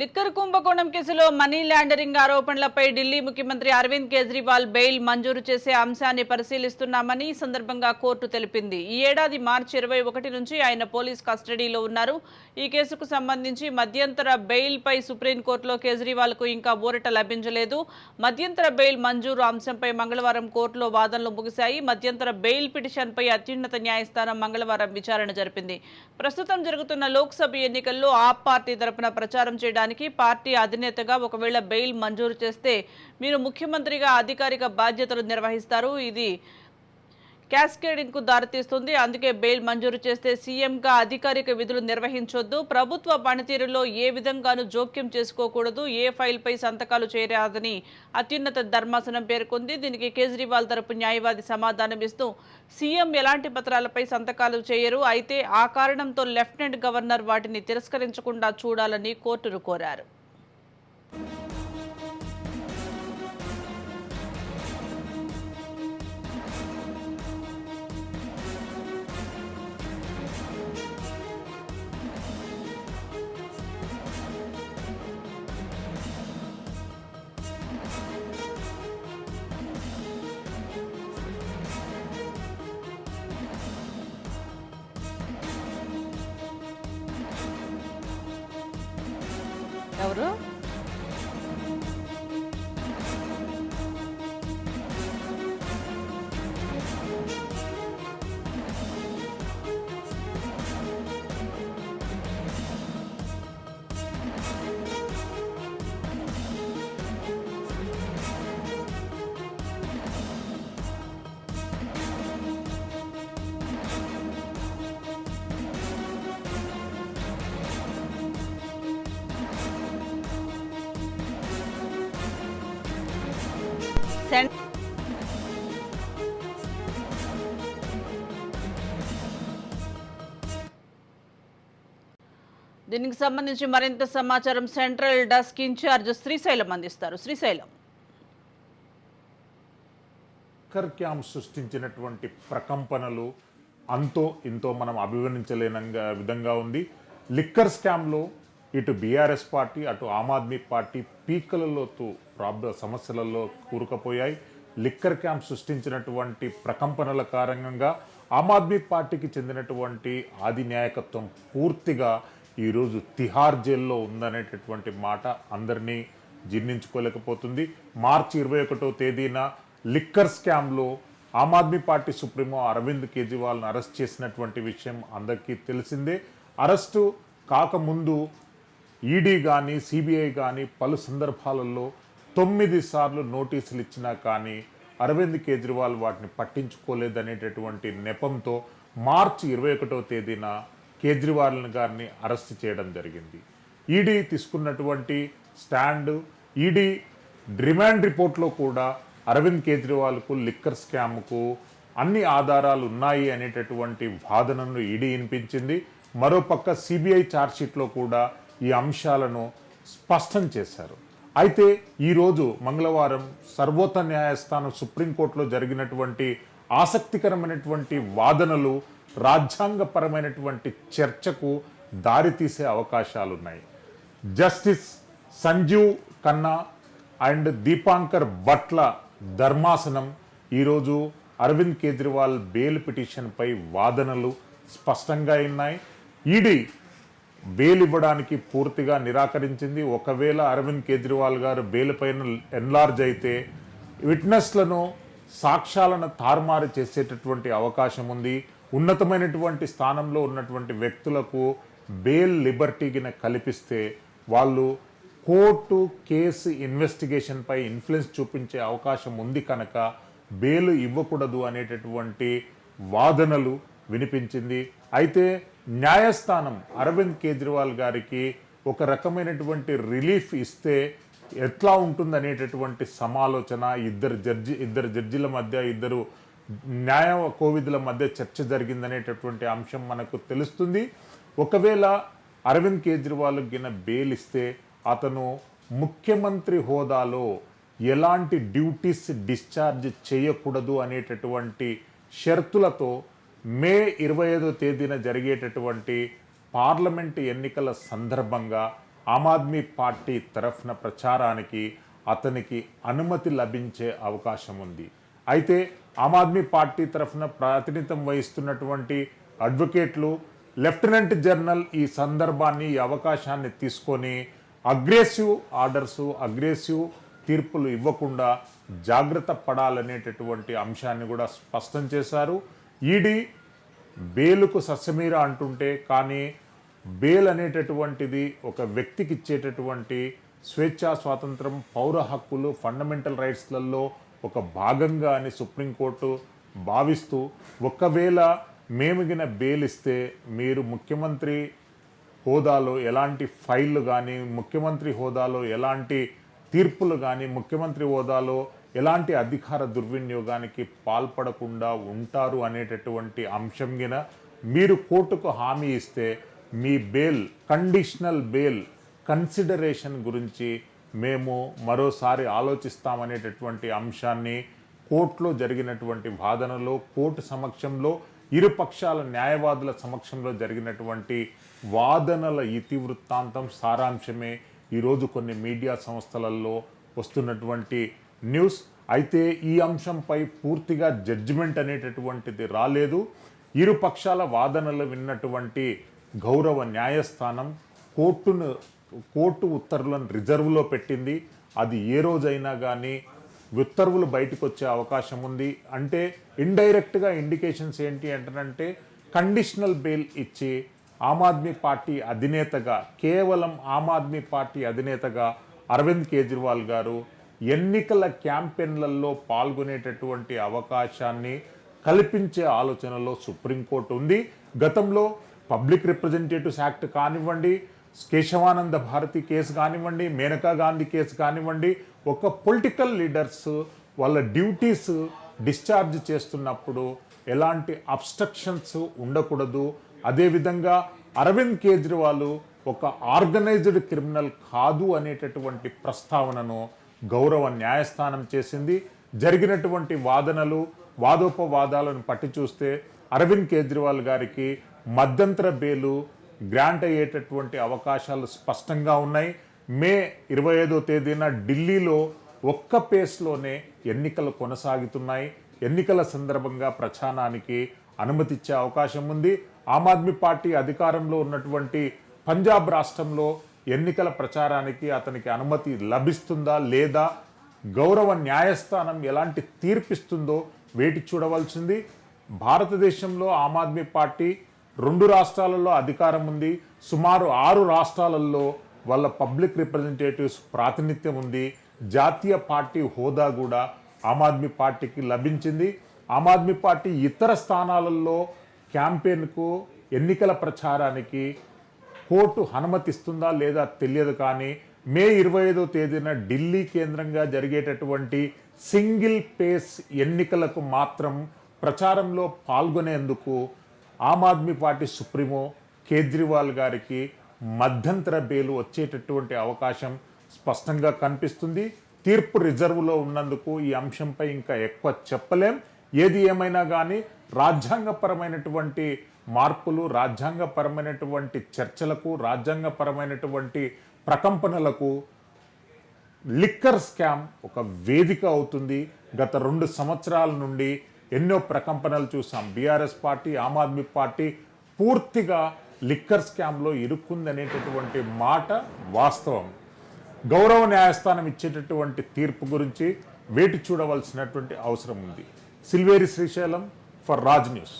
Liquor కుంభకోణం కేసులో money laundering ఆరోపణలపై ఢిల్లీ ముఖ్యమంత్రి అరవింద్ కేజ్రీవాల్ బెయిల్ మంజూరు చేసే అంశాన్ని పరిశీలిస్తున్నామని ఈ సందర్భంగా కోర్టు తెలిపింది. ఈ ఏడాది మార్చి ఇరవై ఒకటి నుంచి ఆయన పోలీస్ కస్టడీలో ఉన్నారు. ఈ కేసుకు సంబంధించి మధ్యంతర బెయిల్ పై సుప్రీంకోర్టులో కేజ్రీవాల్కు ఇంకా ఊరట లభించలేదు. మధ్యంతర బెయిల్ మంజూరు అంశంపై మంగళవారం కోర్టులో వాదనలు ముగిశాయి. మధ్యంతర బెయిల్ పిటిషన్పై అత్యున్నత న్యాయస్థానం మంగళవారం విచారణ జరిపింది. ప్రస్తుతం జరుగుతున్న లోక్సభ ఎన్నికల్లో ఆప్ పార్టీ తరపున ప్రచారం చేయడానికి పార్టీ అధినేతగా ఒకవేళ బెయిల్ మంజూరు చేస్తే మీరు ముఖ్యమంత్రిగా అధికారిక బాధ్యతలు నిర్వహిస్తారు. ఇది క్యాస్కేడింగ్కు దారితీస్తుంది. అందుకే బెయిల్ మంజూరు చేస్తే సీఎంగా అధికారిక విధులు నిర్వహించొద్దు. ప్రభుత్వ పనితీరులో ఏ విధంగానూ జోక్యం చేసుకోకూడదు. ఏ ఫైల్పై సంతకాలు చేయరాదని అత్యున్నత ధర్మాసనం పేర్కొంది. దీనికి కేజ్రీవాల్ తరపు న్యాయవాది సమాధానం ఇస్తూ సీఎం ఎలాంటి పత్రాలపై సంతకాలు చేయరు. అయితే ఆ కారణంతో లెఫ్టినెంట్ గవర్నర్ వాటిని తిరస్కరించకుండా చూడాలని కోర్టును కోరారు. ఎవరు? దీనికి సంబంధించి మరింత సమాచారం సెంట్రల్ డెస్క్ ఇన్ఛార్జ్ శ్రీశైలం అందిస్తారు. శ్రీశైలం. లిక్కర్ క్యాంప్ సృష్టించినటువంటి ప్రకంపనలు అంతో ఇంతో మనం అభివర్ణించలేనంగా విధంగా ఉంది. లిక్కర్ స్కామ్లో ఇటు బీఆర్ఎస్ పార్టీ అటు ఆమ్ ఆద్మీ పార్టీ పీకలలోతు ప్రాబ్ల సమస్యలలో కూరుకుపోయాయి. లిక్కర్ క్యాంప్ సృష్టించినటువంటి ప్రకంపనల కారణంగా ఆమ్ ఆద్మీ పార్టీకి చెందినటువంటి ఆది నాయకత్వం పూర్తిగా ఈరోజు తిహార్ జైల్లో ఉందనేటటువంటి మాట అందరినీ జీర్ణించుకోలేకపోతుంది. మార్చి ఇరవై ఒకటో తేదీన లిక్కర్ స్కామ్లో ఆమ్ ఆద్మీ పార్టీ సుప్రీమో అరవింద్ కేజ్రీవాల్ను అరెస్ట్ చేసినటువంటి విషయం అందరికీ తెలిసిందే. అరెస్టు కాకముందు ఈడీ కానీ సిబిఐ కానీ పలు సందర్భాలలో తొమ్మిది సార్లు నోటీసులు ఇచ్చినా కానీ అరవింద్ కేజ్రీవాల్ వాటిని పట్టించుకోలేదనేటటువంటి నెపంతో మార్చి ఇరవై ఒకటో తేదీన కేజ్రీవాల్ గారిని అరెస్ట్ చేయడం జరిగింది. ఈడీ తీసుకున్నటువంటి స్టాండ్ ఈడీ రిమాండ్ రిపోర్ట్లో కూడా అరవింద్ కేజ్రీవాల్కు లిక్కర్ స్కామ్కు అన్ని ఆధారాలు ఉన్నాయి అనేటటువంటి వాదనను ఈడీ వినిపించింది. మరోపక్క సిబిఐ ఛార్జ్షీట్లో కూడా ఈ అంశాలను స్పష్టం చేశారు. అయితే ఈరోజు మంగళవారం సర్వోత్త న్యాయస్థానం సుప్రీంకోర్టులో జరిగినటువంటి ఆసక్తికరమైనటువంటి వాదనలు రాజ్యాంగపరమైనటువంటి చర్చకు దారితీసే అవకాశాలున్నాయి. జస్టిస్ సంజీవ్ ఖన్నా అండ్ దీపాంకర్ భట్ల ధర్మాసనం ఈరోజు అరవింద్ కేజ్రీవాల్ బెయిల్ పిటిషన్పై వాదనలు స్పష్టంగా ఉన్నాయి. ఈడీ బెయిల్ ఇవ్వడానికి పూర్తిగా నిరాకరించింది. ఒకవేళ అరవింద్ కేజ్రీవాల్ గారు బెయిల్ పైన ఎన్లార్జ్ అయితే విట్నెస్లను సాక్ష్యాలను తారుమారు చేసేటటువంటి అవకాశం ఉంది. ఉన్నతమైనటువంటి స్థానంలో ఉన్నటువంటి వ్యక్తులకు బెయిల్ లిబర్టీగిన కల్పిస్తే వాళ్ళు కోర్టు కేసు ఇన్వెస్టిగేషన్పై ఇన్ఫ్లుయెన్స్ చూపించే అవకాశం ఉంది కనుక బెయిల్ ఇవ్వకూడదు అనేటటువంటి వాదనలు వినిపించింది. అయితే న్యాయస్థానం అరవింద్ కేజ్రీవాల్ గారికి ఒక రకమైనటువంటి రిలీఫ్ ఇస్తే ఎట్లా ఉంటుందనేటటువంటి సమాలోచన ఇద్దరు జడ్జి ఇద్దరు జడ్జిల మధ్య ఇద్దరు న్యాయ కోవిధుల మధ్య చర్చ జరిగిందనేటటువంటి అంశం మనకు తెలుస్తుంది. ఒకవేళ అరవింద్ కేజ్రీవాల్ గిన బెయిల్ ఇస్తే అతను ముఖ్యమంత్రి హోదాలో ఎలాంటి డ్యూటీస్ డిశ్చార్జ్ చేయకూడదు అనేటటువంటి షరతులతో మే ఇరవై ఐదో తేదీన జరిగేటటువంటి పార్లమెంట్ ఎన్నికల సందర్భంగా ఆమ్ ఆద్మీ పార్టీ తరఫున ప్రచారానికి అతనికి అనుమతి లభించే అవకాశం ఉంది. అయితే ఆమ్ ఆద్మీ పార్టీ తరఫున ప్రాతినిధ్యం వహిస్తున్నటువంటి అడ్వకేట్లు లెఫ్టినెంట్ జనరల్ ఈ సందర్భాన్ని ఈ అవకాశాన్ని తీసుకొని అగ్రెసివ్ ఆర్డర్స్ అగ్రెసివ్ తీర్పులు ఇవ్వకుండా జాగ్రత్త పడాలనేటటువంటి అంశాన్ని కూడా స్పష్టం చేశారు. ఈడీ బేలుకు ససమీర అంటుంటే కానీ బేల్ అనేటటువంటిది ఒక వ్యక్తికి ఇచ్చేటటువంటి స్వేచ్ఛా స్వాతంత్రం పౌర హక్కులు ఫండమెంటల్ రైట్స్లలో ఒక భాగంగా అని సుప్రీంకోర్టు భావిస్తూ ఒకవేళ మేముగిన బెయిల్ ఇస్తే మీరు ముఖ్యమంత్రి హోదాలో ఎలాంటి ఫైళ్ళు కానీ ముఖ్యమంత్రి హోదాలో ఎలాంటి తీర్పులు కానీ ముఖ్యమంత్రి హోదాలో ఎలాంటి అధికార దుర్వినియోగానికి పాల్పడకుండా ఉంటారు అనేటటువంటి అంశం గిన మీరు కోర్టుకు హామీ ఇస్తే మీ బెయిల్ కండిషనల్ బెయిల్ కన్సిడరేషన్ గురించి మేము మరోసారి ఆలోచిస్తామనేటటువంటి అంశాన్ని కోర్టులో జరిగినటువంటి వాదనలో కోర్టు సమక్షంలో ఇరు పక్షాల న్యాయవాదుల సమక్షంలో జరిగినటువంటి వాదనల ఇతివృత్తాంతం సారాంశమే ఈరోజు కొన్ని మీడియా సంస్థలలో వస్తున్నటువంటి న్యూస్. అయితే ఈ అంశంపై పూర్తిగా జడ్జిమెంట్ అనేటటువంటిది రాలేదు. ఇరు పక్షాల వాదనలు విన్నటువంటి గౌరవ న్యాయస్థానం కోర్టును కోర్టు ఉత్తర్వులను రిజర్వ్లో పెట్టింది. అది ఏ రోజైనా కానీ ఉత్తర్వులు బయటకు వచ్చే అవకాశం ఉంది. అంటే ఇండైరెక్ట్గా ఇండికేషన్స్ ఏంటి అంటారంటే కండిషనల్ బెయిల్ ఇచ్చి ఆమ్ ఆద్మీ పార్టీ అధినేతగా కేవలం ఆమ్ ఆద్మీ పార్టీ అధినేతగా అరవింద్ కేజ్రీవాల్ గారు ఎన్నికల క్యాంపెయిన్లలో పాల్గొనేటటువంటి అవకాశాన్ని కల్పించే ఆలోచనలో సుప్రీంకోర్టు ఉంది. గతంలో పబ్లిక్ రిప్రజెంటేటివ్స్ యాక్ట్ కానివ్వండి కేశవానంద భారతి కేసు కానివ్వండి మేనకా గాంధీ కేసు కానివ్వండి ఒక పొలిటికల్ లీడర్స్ వాళ్ళ డ్యూటీస్ డిశ్చార్జ్ చేస్తున్నప్పుడు ఎలాంటి అబ్స్ట్రక్షన్స్ ఉండకూడదు. అదేవిధంగా అరవింద్ కేజ్రీవాల్ ఒక ఆర్గనైజ్డ్ క్రిమినల్ కాదు అనేటటువంటి ప్రస్తావనను గౌరవ న్యాయస్థానం చేసింది. జరిగినటువంటి వాదనలు వాదోపవాదాలను పట్టి చూస్తే అరవింద్ కేజ్రీవాల్ గారికి మధ్యంతర బెయిలు గ్రాంట్ అయ్యేటటువంటి అవకాశాలు స్పష్టంగా ఉన్నాయి. మే ఇరవై ఐదో తేదీన ఢిల్లీలో ఒక్క పేస్లోనే ఎన్నికలు కొనసాగుతున్నాయి. ఎన్నికల సందర్భంగా ప్రచారానికి అనుమతిచ్చే అవకాశం ఉంది. ఆమ్ ఆద్మీ పార్టీ అధికారంలో ఉన్నటువంటి పంజాబ్ రాష్ట్రంలో ఎన్నికల ప్రచారానికి అతనికి అనుమతి లభిస్తుందా లేదా? గౌరవ న్యాయస్థానం ఎలాంటి తీర్పిస్తుందో వేటి చూడవలసింది? భారతదేశంలో ఆమ్ ఆద్మీ పార్టీ రెండు రాష్ట్రాలలో అధికారం ఉంది. సుమారు ఆరు రాష్ట్రాలలో వాళ్ళ పబ్లిక్ రిప్రజెంటేటివ్స్ ప్రాతినిధ్యం ఉంది. జాతీయ పార్టీ హోదా కూడా ఆమ్ ఆద్మీ పార్టీకి లభించింది. ఆమ్ ఆద్మీ పార్టీ ఇతర స్థానాలలో క్యాంపెయిన్కు ఎన్నికల ప్రచారానికి కోర్టు అనుమతిస్తుందా లేదా తెలియదు కానీ మే ఇరవై ఐదో తేదీన ఢిల్లీ కేంద్రంగా జరిగేటటువంటి సింగిల్ పేస్ ఎన్నికలకు మాత్రం ప్రచారంలో పాల్గొనేందుకు ఆమ్ ఆద్మీ పార్టీ సుప్రీమో కేజ్రీవాల్ గారికి మధ్యంతర బేలు వచ్చేటటువంటి అవకాశం స్పష్టంగా కనిపిస్తుంది. తీర్పు రిజర్వ్లో ఉన్నందుకు ఈ అంశంపై ఇంకా ఎక్కువ చెప్పలేం. ఏది ఏమైనా కానీ రాజ్యాంగపరమైనటువంటి మార్పులు రాజ్యాంగపరమైనటువంటి చర్చలకు రాజ్యాంగపరమైనటువంటి ప్రకంపనలకు లిక్కర్ స్కామ్ ఒక వేదిక అవుతుంది. గత రెండు సంవత్సరాల నుండి ఎన్నో ప్రకంపనలు చూసాం. BRS party Aam Aadmi party పూర్తిగా లిక్కర్ స్కామ్లో ఇరుక్కుందనేటటువంటి మాట వాస్తవం. గౌరవ న్యాయస్థానం ఇచ్చేటటువంటి తీర్పు గురించి వేటి చూడవలసినటువంటి అవసరం ఉంది? Silveri Srisailam for Raj news.